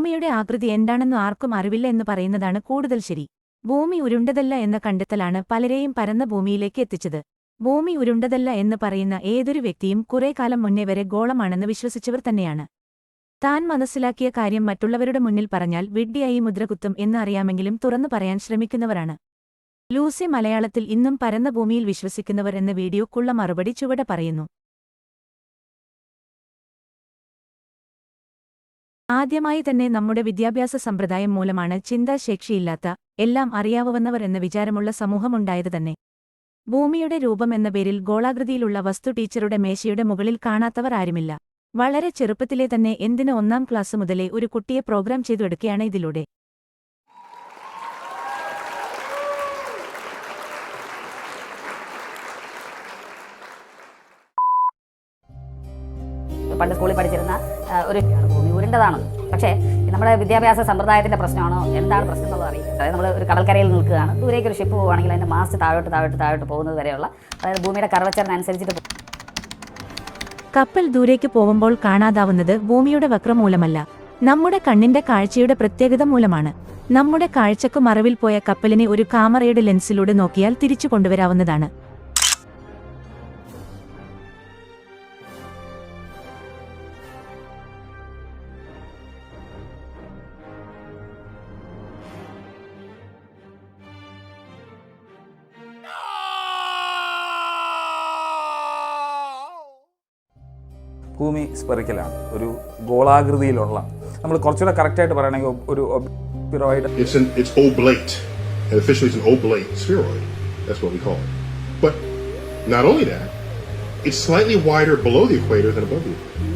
ഭൂമിയുടെ ആകൃതി എന്താണെന്ന് ആർക്കും അറിവില്ല എന്ന് പറയുന്നതാണ് കൂടുതൽ ശരി. ഭൂമി ഉരുണ്ടതല്ല എന്ന കണ്ടെത്തലാണ് പലരെയും പരന്ന ഭൂമിയിലേക്ക് എത്തിച്ചത്. ഭൂമി ഉരുണ്ടതല്ല എന്ന് പറയുന്ന ഏതൊരു വ്യക്തിയും കുറെ കാലം മുന്നേ വരെ ഗോളമാണെന്ന് വിശ്വസിച്ചവർ തന്നെയാണ്. താൻ മനസ്സിലാക്കിയ കാര്യം മറ്റുള്ളവരുടെ മുന്നിൽ പറഞ്ഞാൽ വിഡ്ഢിയായി മുദ്രകുത്തും എന്ന് അറിയാമെങ്കിലും തുറന്നു പറയാൻ ശ്രമിക്കുന്നവരാണ്. ലൂസി മലയാളത്തിൽ ഇന്നും പരന്ന ഭൂമിയിൽ വിശ്വസിക്കുന്നവർ എന്ന വീഡിയോക്കുള്ള മറുപടി ചുവടെ പറയുന്നു. ആദ്യമായി തന്നെ നമ്മുടെ വിദ്യാഭ്യാസ സമ്പ്രദായം മൂലമാണ് ചിന്താശേഷിയില്ലാത്ത എല്ലാം അറിയാവുന്നവർ എന്ന വിചാരമുള്ള സമൂഹമുണ്ടായത് തന്നെ. ഭൂമിയുടെ രൂപം എന്ന പേരിൽ ഗോളാകൃതിയിലുള്ള വസ്തു ടീച്ചറുടെ മേശയുടെ മുകളിൽ കാണാത്തവർ ആരുമില്ല. വളരെ ചെറുപ്പത്തിലെ തന്നെ എന്തിന് ഒന്നാം ക്ലാസ് മുതലേ ഒരു കുട്ടിയെ പ്രോഗ്രാം ചെയ്തു എടുക്കുകയാണ് ഇതിലൂടെ. പണ്ട് സ്കൂളിൽ പഠിച്ചിരുന്ന ഒരു ഭൂമി ഉരുണ്ടതാണ് പക്ഷേ നമ്മുടെ വിദ്യാഭ്യാസ സമ്പ്രദായത്തിന്റെ പ്രശ്നമാണോ? എന്താണ് പ്രശ്നം എന്നുള്ളത് അറിയില്ല. അതായത് നമ്മൾ ഒരു കടൽക്കരയിൽ നിൽക്കുകയാണ്. ദൂരേക്ക് ഒരു ഷിപ്പ് പോവുകയാണെങ്കിൽ അതിന്റെ മാസ്റ്റ് താഴോട്ട് താഴോട്ട് താഴോട്ട് പോകുന്നത് വരെയുള്ള അതായത് ഭൂമിയുടെ കർവച്ചറിനനുസരിച്ചിട്ട് കപ്പൽ ദൂരേക്ക് പോകുമ്പോൾ കാണാതാവുന്നത് ഭൂമിയുടെ വക്രം മൂലമല്ല നമ്മുടെ കണ്ണിന്റെ കാഴ്ചയുടെ പ്രത്യേകത മൂലമാണ്. നമ്മുടെ കാഴ്ചക്കു മറവിൽ പോയ കപ്പലിനെ ഒരു കാമറയുടെ ലെൻസിലൂടെ നോക്കിയാൽ തിരിച്ചു കൊണ്ടുവരാവുന്നതാണ്. ഭൂമി സ്പെറിക്കലാണ് ഒരു ഗോളാകൃതിയിലുള്ള നമ്മൾ കുറച്ചുകൂടെ കറക്റ്റായിട്ട് പറയണെങ്കിൽ ഒരു ഒബിറോയിഡ് It's an it's oblate, and officially it's an oblate spheroid. That's what we call it. But not only that, it's slightly wider below the equator than above the equator.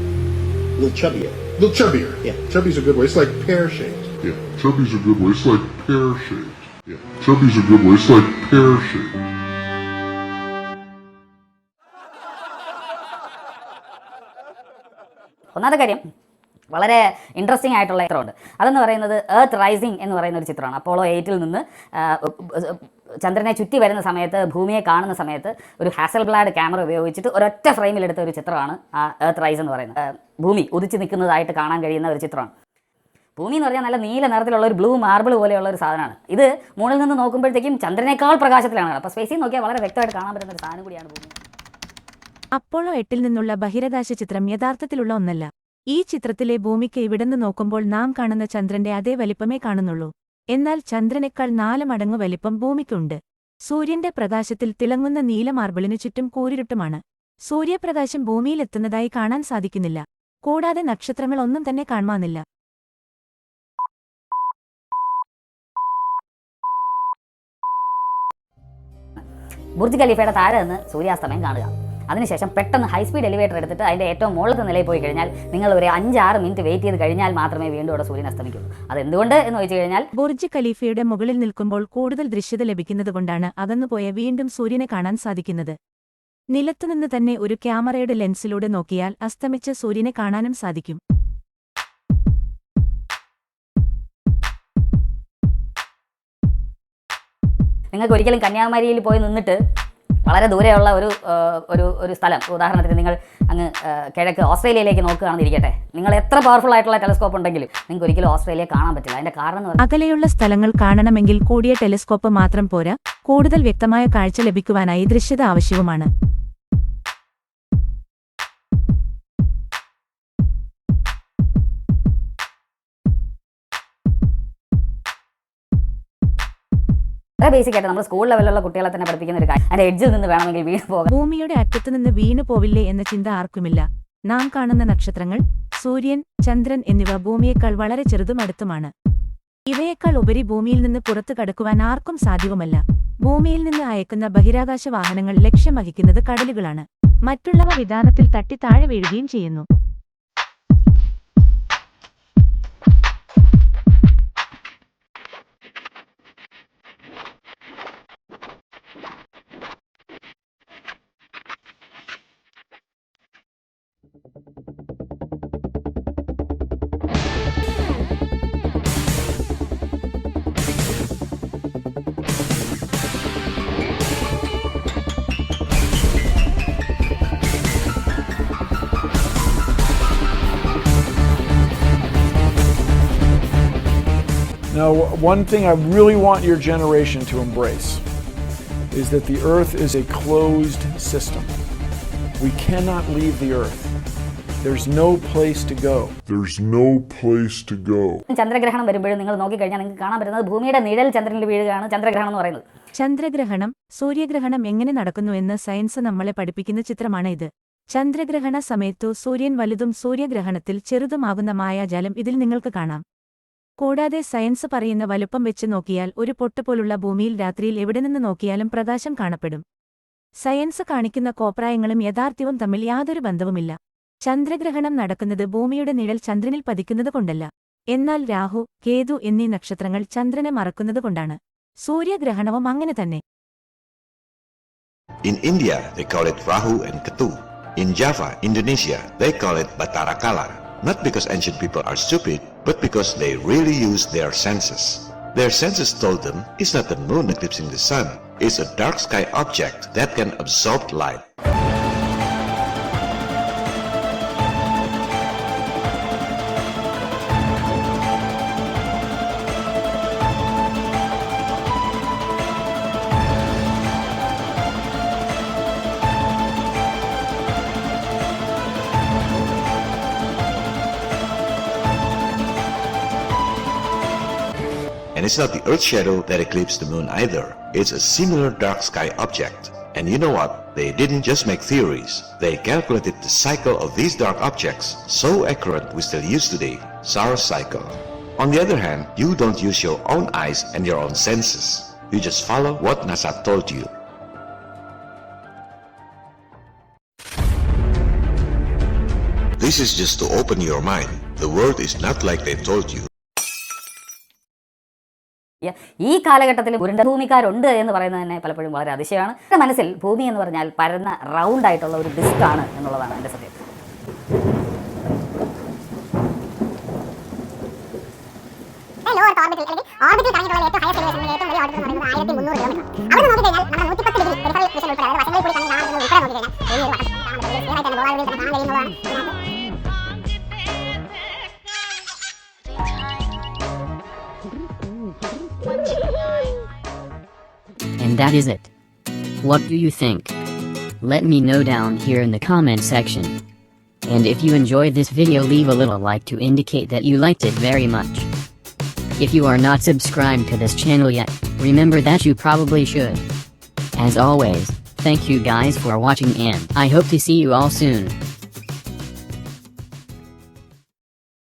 A little chubbier. A little chubbier. Yeah. Chubby's a good way. It's like pear shaped. Yeah, chubby's a good way. It's like pear shaped. Yeah, chubby's a good way. It's like pear shaped. ഒന്നാമത്തെ കാര്യം വളരെ interesting ആയിട്ടുള്ള ചിത്രമുണ്ട്. അതെന്ന് പറയുന്നത് earth rising എന്ന് പറയുന്ന ഒരു ചിത്രമാണ്. അപ്പോളോ എയ്റ്റിൽ നിന്ന് ചന്ദ്രനെ ചുറ്റി വരുന്ന സമയത്ത് ഭൂമിയെ കാണുന്ന സമയത്ത് ഒരു ഹാസൽ ബ്ലാഡ് ക്യാമറ ഉപയോഗിച്ചിട്ട് ഒരൊറ്റ ഫ്രെയിമിൽ എടുത്ത ഒരു ചിത്രമാണ് ആ എർത്ത് റൈസ് എന്ന് പറയുന്നത്. ഭൂമി ഉദിച്ചു നിൽക്കുന്നതായിട്ട് കാണാൻ കഴിയുന്ന ഒരു ചിത്രമാണ്. ഭൂമി എന്ന് പറഞ്ഞാൽ നല്ല നീല നിറത്തിലുള്ള ഒരു ബ്ലൂ മാർബിൾ പോലെയുള്ള ഒരു സാധനമാണ്. ഇത് മുകളിൽ നിന്ന് നോക്കുമ്പോഴത്തേക്കും ചന്ദ്രനേക്കാൾ പ്രകാശത്തിലാണ് അപ്പോൾ സ്പേസിൽ നോക്കിയാൽ വളരെ വ്യക്തമായിട്ട് കാണാൻ പറ്റുന്ന ഒരു സാധനം കൂടിയാണ് ഭൂമി. അപ്പോളോ എട്ടിൽ നിന്നുള്ള ബഹിരാകാശ ചിത്രം യഥാർത്ഥത്തിലുള്ള ഒന്നല്ല. ഈ ചിത്രത്തിലെ ഭൂമിക്ക് ഇവിടുന്ന് നോക്കുമ്പോൾ നാം കാണുന്ന ചന്ദ്രന്റെ അതേ വലിപ്പമേ കാണുന്നുള്ളൂ. എന്നാൽ ചന്ദ്രനേക്കാൾ നാല് മടങ്ങ് വലിപ്പം ഭൂമിക്കുണ്ട്. സൂര്യന്റെ പ്രകാശത്തിൽ തിളങ്ങുന്ന നീല മാർബിളിനു ചുറ്റും കൂരിരുട്ടുമാണ്. സൂര്യപ്രകാശം ഭൂമിയിലെത്തുന്നതായി കാണാൻ സാധിക്കുന്നില്ല. കൂടാതെ നക്ഷത്രങ്ങൾ ഒന്നും തന്നെ കാണുവാനില്ല. ബുർജ് ഖലീഫയുടെ താഴെ നിന്ന് സൂര്യാസ്തമയം കാണുക. അതിനുശേഷം പെട്ടെന്ന് ഹൈ സ്പീഡ് എലിവേറ്റർ എടുത്തിട്ട് അതിന്റെ ഏറ്റവും മുകളിലത്തെ നിലയിൽ പോയി കഴിഞ്ഞാൽ നിങ്ങൾ ഒരു അഞ്ചാറ് മിനിറ്റ് വെയിറ്റ് ചെയ്ത് കഴിഞ്ഞാൽ മാത്രമേ വീണ്ടും അവിടെ സൂര്യൻ അസ്തമിക്കുള്ളൂ. അതെന്തുകൊണ്ട് എന്ന് ചോദിച്ചു കഴിഞ്ഞാൽ ബുർജ് ഖലീഫയുടെ മുകളിൽ നിൽക്കുമ്പോൾ കൂടുതൽ ദൃശ്യത ലഭിക്കുന്നതുകൊണ്ടാണ് അകന്നുപോയ വീണ്ടും സൂര്യനെ കാണാൻ സാധിക്കുന്നത്. നിലത്തുനിന്ന് തന്നെ ഒരു ക്യാമറയുടെ ലെൻസിലൂടെ നോക്കിയാൽ അസ്തമിച്ച സൂര്യനെ കാണാനും സാധിക്കും. നിങ്ങൾക്ക് ഒരിക്കലും കന്യാകുമാരിയിൽ പോയി നിന്നിട്ട് വളരെ ദൂരെയുള്ള ഒരു ഒരു ഒരു സ്ഥലം. ഉദാഹരണത്തിന് നിങ്ങൾ അങ്ങ് കിഴക്ക് ഓസ്ട്രേലിയയിലേക്ക് നോക്കുകയാണെന്ന് ഇരിക്കട്ടെ. നിങ്ങൾ എത്ര പവർഫുൾ ആയിട്ടുള്ള ടെലിസ്കോപ്പ് ഉണ്ടെങ്കിലും നിങ്ങൾക്ക് ഒരിക്കലും ഓസ്ട്രേലിയ കാണാൻ പറ്റില്ല. അതിന്റെ കാരണം അകലെയുള്ള സ്ഥലങ്ങൾ കാണണമെങ്കിൽ കൂടിയ ടെലിസ്കോപ്പ് മാത്രം പോരാ. കൂടുതൽ വ്യക്തമായ കാഴ്ച ലഭിക്കുവാനായി ദൃശ്യത ആവശ്യവുമാണ്. വളരെ ബേസിക് ആയിട്ട് നമ്മൾ സ്കൂൾ ലെവലിലുള്ള കുട്ടികളെ തന്നെ പഠിപ്പിക്കുന്ന ഒരു കാര്യം. അതിന്റെ എഡ്ജിൽ നിന്ന് വേണമെങ്കിൽ വീണ് പോകാം. ഭൂമിയുടെ അറ്റത്ത് നിന്ന് വീണു പോവില്ലേ എന്ന ചിന്ത ആർക്കുമില്ല. നാം കാണുന്ന നക്ഷത്രങ്ങൾ സൂര്യൻ ചന്ദ്രൻ എന്നിവ ഭൂമിയേക്കാൾ വളരെ ചെറുതും അടുത്തുമാണ്. ഇവയേക്കാൾ ഉപരി ഭൂമിയിൽ നിന്ന് പുറത്തു കടക്കുവാൻ ആർക്കും സാധ്യവുമല്ല ഭൂമിയിൽ നിന്ന് അയക്കുന്ന ബഹിരാകാശ വാഹനങ്ങൾ ലക്ഷ്യം വഹിക്കുന്നത് കടലുകളാണ്. മറ്റുള്ളവ വിധാനത്തിൽ തട്ടി താഴെ വീഴുകയും ചെയ്യുന്നു. Now, one thing I really want your generation to embrace is that the Earth is a closed system. We cannot leave the Earth. There's no place to go. There's no place to go. ചന്ദ്രഗ്രഹണം വരുമ്പോഴും നിങ്ങൾ നോക്കിക്കഴിഞ്ഞാൽ നിങ്ങൾക്ക് കാണാൻ പറ്റുന്നത് ഭൂമിയുടെ നിഴൽ ചന്ദ്രനിൽ വീഴുകയാണ് ചന്ദ്രഗ്രഹണം എന്ന് പറയുന്നത് ചന്ദ്രഗ്രഹണം സൂര്യഗ്രഹണം എങ്ങനെ നടക്കുന്നു എന്ന് സയൻസ് നമ്മളെ പഠിപ്പിക്കുന്ന ചിത്രമാണ് ഇത് ചന്ദ്രഗ്രഹണ സമയത്തു സൂര്യൻ വലുതും സൂര്യഗ്രഹണത്തിൽ ചെറുതുമാകുന്ന മായാജാലം ഇതിൽ നിങ്ങൾക്ക് കാണാം കൂടാതെ സയൻസ് പറയുന്ന വലുപ്പം വെച്ച് നോക്കിയാൽ ഒരു പൊട്ടുപോലുള്ള ഭൂമിയിൽ രാത്രിയിൽ എവിടെ നിന്ന് നോക്കിയാലും പ്രകാശം കാണപ്പെടും. സയൻസ് കാണിക്കുന്ന കോപ്രായങ്ങളും യഥാർത്ഥ്യവും തമ്മിൽ യാതൊരു ബന്ധവുമില്ല. ചന്ദ്രഗ്രഹണം നടക്കുന്നത് ഭൂമിയുടെ നിഴൽ ചന്ദ്രനിൽ പതിക്കുന്നതുകൊണ്ടല്ല എന്നാൽ രാഹു കേതു എന്നീ നക്ഷത്രങ്ങൾ ചന്ദ്രനെ മറക്കുന്നതുകൊണ്ടാണ് സൂര്യഗ്രഹണവും അങ്ങനെ തന്നെ. In India, they call it Rahu and Ketu. In Java, Indonesia, they call it. Not because ancient people are stupid, but because they really used their senses. Their senses told them it's not the moon eclipsing the sun, it's a dark sky object that can absorb light. And it's not the Earth's shadow that eclipsed the moon either. It's a similar dark sky object. And you know what? They didn't just make theories. They calculated the cycle of these dark objects so accurate we still use today, Saros cycle. On the other hand, you don't use your own eyes and your own senses. You just follow what NASA told you. This is just to open your mind. The world is not like they told you. ഈ കാലഘട്ടത്തിൽ ഉരുണ്ട ഭൂമിക്കാരുണ്ട് എന്ന് പറയുന്നത് തന്നെ പലപ്പോഴും വളരെ അതിശയമാണ്. എന്റെ മനസ്സിൽ ഭൂമി എന്ന് പറഞ്ഞാൽ പരന്ന റൗണ്ട് ആയിട്ടുള്ള ഒരു ഡിസ്ക് ആണ് എന്നുള്ളതാണ് എന്റെ സത്യം. ഓർബിറ്റിൽ കറങ്ങിയിട്ടുള്ള ഏറ്റവും ഹയർ എലിവേഷൻ ഏറ്റവും വലിയ ഓർബിറ്റ് എന്ന് പറയുന്നത് ആയിരത്തി മുന്നൂറ് കിലോമീറ്റർ അവിടെ നോക്കിക്കഴിഞ്ഞാൽ നമ്മുടെ നൂറ്റിപ്പത്ത് ഡിഗ്രി പെരിഫറൽ വിഷൻ ഉൾപ്പെടെ വശങ്ങളിൽ കൂടി കണ്ണിൽ കാണുന്നത് ഉൾപ്പെടെ നോക്കിക്കഴിഞ്ഞാൽ വലിയൊരു വട്ടം And that is it. What do you think? Let me know down here in the comment section. And if you enjoyed this video leave a little like to indicate that you liked it very much. If you are not subscribed to this channel yet, remember that you probably should. As always, thank you guys for watching and I hope to see you all soon.